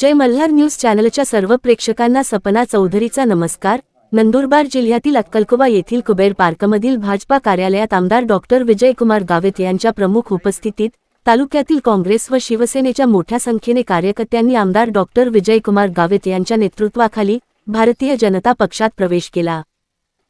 जय Malhar news चॅनलच्या सर्व प्रेक्षकांना सपना चौधरीचा नमस्कार. नंदुरबार जिल्ह्यातील अक्कलकोबा येथील कुबेर पार्कमधील भाजपा कार्यालयात आमदार डॉक्टर विजयकुमार गावित यांच्या प्रमुख उपस्थितीत तालुक्यातील काँग्रेस व शिवसेनेच्या मोठ्या संख्येने कार्यकर्त्यांनी आमदार डॉक्टर विजयकुमार गावित यांच्या नेतृत्वाखाली भारतीय जनता पक्षात प्रवेश केला.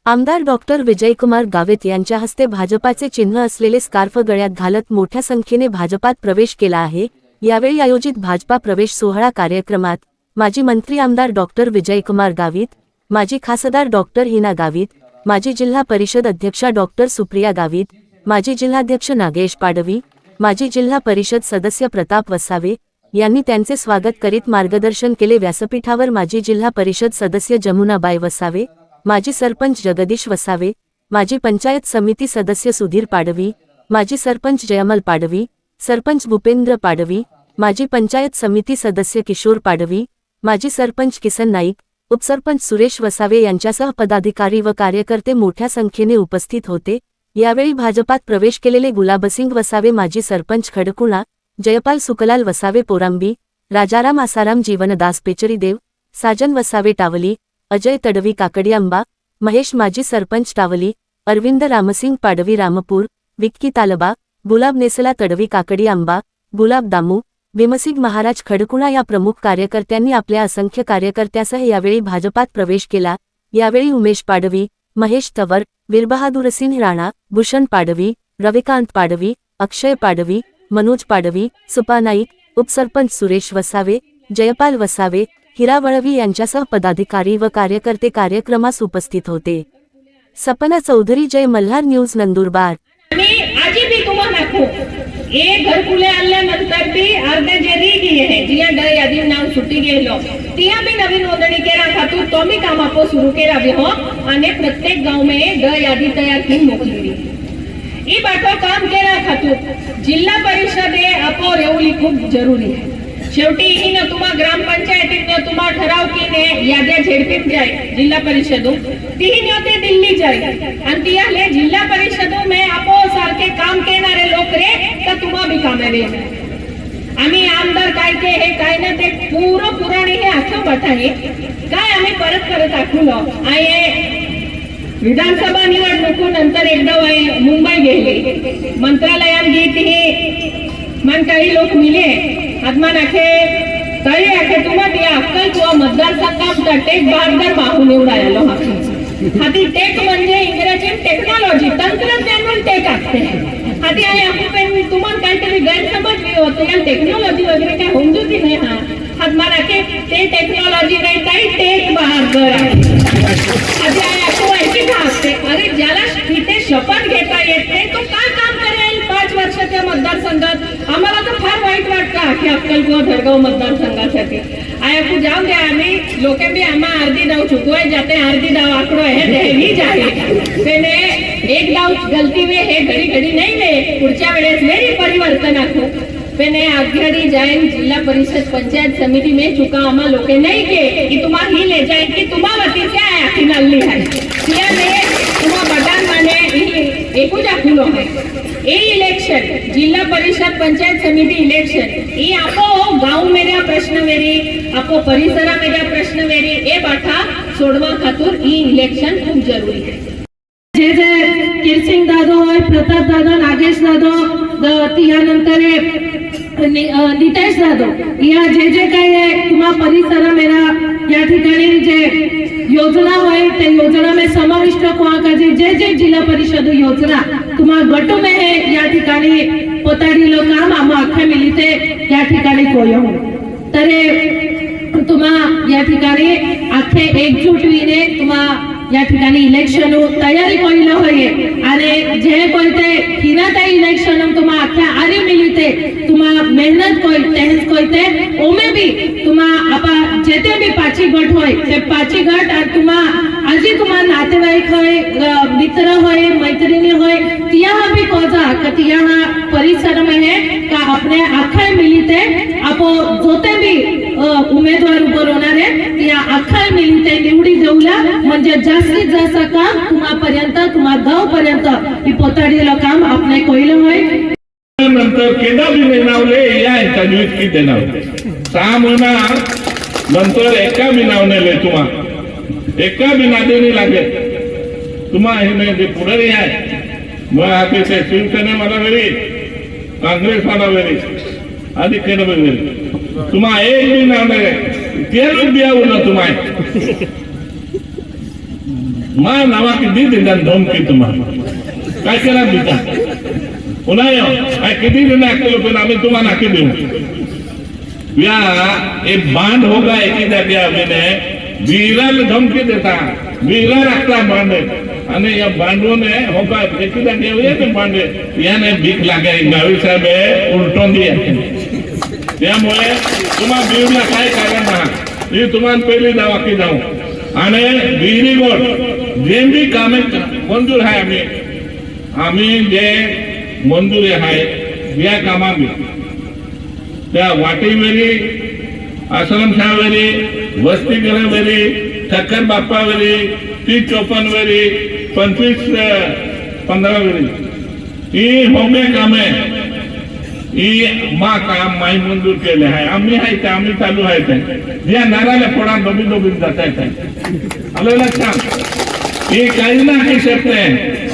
आमदार डॉक्टर विजयकुमार गावित यांच्या हस्ते भाजपाचे चिन्ह असलेले स्कार्फ गळ्यात घालत मोठ्या संख्येने भाजपात प्रवेश केला आहे. यावेळी आयोजित भाजपा प्रवेश सोहळा कार्यक्रमात माजी मंत्री आमदार डॉक्टर विजयकुमार गावित माजी खासदार डॉक्टर हिना गावित माजी जिल्हा परिषद अध्यक्षा डॉक्टर सुप्रिया गावित माजी जिल्हाध्यक्ष नागेश पाडवी माजी जिल्हा परिषद सदस्य प्रताप वसावे यांनी त्यांचे स्वागत करीत मार्गदर्शन केले. व्यासपीठावर माजी जिल्हा परिषद सदस्य जमुनाबाई वसावे माजी सरपंच जगदीश वसावे माजी पंचायत समिती सदस्य सुधीर पाडवी माजी सरपंच जयमल पाडवी सरपंच भूपेंद्र पाडवी माजी पंचायत समिती सदस्य किशोर पाडवी माजी सरपंच किसन नाईक उपसरपंच सुरेश वसावे यांच्यासह पदाधिकारी व कार्यकर्ते मोठ्या संख्येने उपस्थित होते. यावेळी भाजपात प्रवेश केलेले गुलाबसिंग वसावे माजी सरपंच खडकुणा जयपाल सुकलाल वसावे पोरांबी राजाराम आसाराम जीवनदास पेचरीदेव साजन वसावे टावली अजय तडवी काकडी आंबा महेश माजी सरपंच टावली अरविंद रामसिंग पाडवी रामपूर विक्की तालबा गुलाब नेसला तडवी काकडी आंबा गुलाब दामू भीमसिंग महाराज खडकुणा या प्रमुख कार्यकर्त्यांनी आपल्या असंख्य कार्यकर्त्यासह यावेळी भाजपात प्रवेश केला. यावेळी उमेश पाडवी महेश तवर वीरबहादूरसिंह राणा भूषण पाडवी रविकांत पाडवी अक्षय पाडवी मनोज पाडवी सुपा नाईक उपसरपंच सुरेश वसावे जयपाल वसावे हिरा वळवी यांच्यासह पदाधिकारी व कार्यकर्ते कार्यक्रमास उपस्थित होते. सपना चौधरी जय मल्हार न्यूज नंदुरबार. तुम्हाला नाखू हे घरकुले आणल्यानंतर बी अर्धे जे रीग आहे जिया ड यादी नाव सुट्टी गेलो तिया बी नवीन नोंदणी केला खातू तो मी काम आपो सुरू केला बी हो। आणि प्रत्येक गाव में ड यादी तयार की मोकली ई बाटो काम केला खातू जिल्हा परिषद हे आपो रेवली खूप जरुरी आहे शेवटी ही न तुम्हा ग्रामपंचायतीत तुम्हा ठराव की ने याद्या झेडपीत जाय जिल्हा परिषदो। तीही न ते दिल्ली जाय आणि सारखे काम केणारे लोक रे तर तुम्हा बी कामे रे आम्ही आमदार काय के हे काय ना ते पूर पुराणे हे असं मत आहे काय आम्ही परत परत आखलो आहे विधानसभा निवडणुकीनंतर एकदा मुंबई गेले. मंत्रालयात गेली. ती मन काही लोक मिले. आत्मा नाखे तरी आखे तुम्हा ते अक्कल किंवा मतदारसंघात टेक बहादर माहू निवडायला हाती टेक म्हणजे इंग्रजी टेक्नॉलॉजी तंत्रज्ञान टेक असते हाती आहे आपण तुम्हाला काहीतरी गैरसमज बी होतो या टेक्नॉलॉजी वगैरे काय होऊन जुती नाही हा हात मला के ते टेक्नॉलॉजी नाही काही टेक बाहेर कर. आधी आहे असं माहिती का? असते अरे ज्याला तिथे शपथ घेता येत नाही तो काय काम करेल? पाच वर्षाच्या मतदारसंघात आम्हाला तर फार वाईट वाटतं की अक्कल किंवा धडगाव मतदारसंघासाठी आया जाऊ द्या आम्ही लोक बी आम्हा अर्धी डाव चुकवाय जाते अर्धी डाव आकडो आहे ते ही जाहे तेने एक डाव गलती वे हे घडी घडी नाही वे पुढच्या वेळेस मेरी परिवर्तन आखो। मैंने आघाड़ी जायन जिला परिषद पंचायत समिति में चुका। अमा लोके नहीं के कि तुम्हा ही ले जाए कि तुम्हा वती क्या है आखी नल्ली है। किया ने तुम्हा बटन माने एक एकू जाखुलो है। ए इलेक्शन जिला परिषद पंचायत समिति इलेक्शन ये आपो गांव मेरा प्रश्न मेरी आपो परिसरा मेरा प्रश्न मेरी। ए बाठा सोडवा खातूर ई इलेक्शन खूब जरूरी है। जे जे किरसिंग दादो होय प्रताप दादो नागेश दादो द- त्यानंतर नितेश दादो या जे जे काही आहे तुम्हा परिसर मेरा या ठिकाणी जे योजना होय ते योजना में समाविष्ट हुआ जे जे जिल्हा परिषद योजना तुम्हा गट में है या ठिकाणी पोताडीलो काम आम्हा अख्खे मिलिते या ठिकाणी कोयो तर तुम्हा या ठिकाणी अख्खे एकजूटवीने तुम्हा या ठिकाणी इलेक्शन तयारी करिलो होये आणि जे कोणते हिनाता इलेक्शन तुम्हा आख्या आरी मिलते तुम्हा मेहनत कोई तेहस कोइते ओमे भी तुम्हा आपा जेते भी पाची गट होय ते पाची गट आणि तुम्हा आजी तुम्हा नातेवाईक होय मित्र होय मैत्रिणी होय तिया हा भी कोजा का परिसर में है का अपने आखा मिलिते आपो जोते भी अ, उमेदवार उभं होणार आहे या अख्खा मिलिते निवडी देऊला म्हणजे जास्तीत जास्त काम तुम्हापर्यंत तुम्हा गाव पर्यंत. ही पोताडीला काम आपले कोयलं होय. नंतर केदा बी नावले या तजवीज की देणार? सहा महिना नंतर एका बी नाव नेले तुम्हा. एका बी नादेनी लागेल. तुम्हा हे नाही ते पुढारी मग आता ते शिवसेने मला वेळी काँग्रेस मला वेळी आधी केलं वेळी तुम्हा एक बी नाव नाही तेच बिया उरलं तुम्हा. मा नावा किती दिला धमकी तुम्हाला काय केला दिता पुन्हा येऊ काय किती दिन केलं पण आम्ही तुम्हाला नाकी देऊ. या एक बांध होगा एकी जागी आम्ही वीराला धमकी देता. वीरा लागता बांधे आणि या बांधवने होगा एकी जागी येऊया ते बांधे याने भीक लागे गावी साहेब उलटून दिया त्यामुळे तुम्हा बीडला काय कारण नाही मी तुम्हाला पहिली जावा की जाऊ आणि बिजली बोर्ड जे बी कामे मंजूर आहे आम्ही आम्ही जे मंजुरी आहे या कामा बी त्या वाटेवेरी आश्रमशाळेवेरी वसतिगृहवेरी ठक्कर बाप्पावेरी तीस चोपन्नवेरी पंचवीस पंधरा वेळी. ही होमे कामे ही मा काम माई मंजूर केले आहे. आम्ही आहे ते आम्ही चालू आहे ते. ज्या नाराला फोडा दोबी दोबी जात आहे आलं लक्षात हे काही ना काही शब्द आहे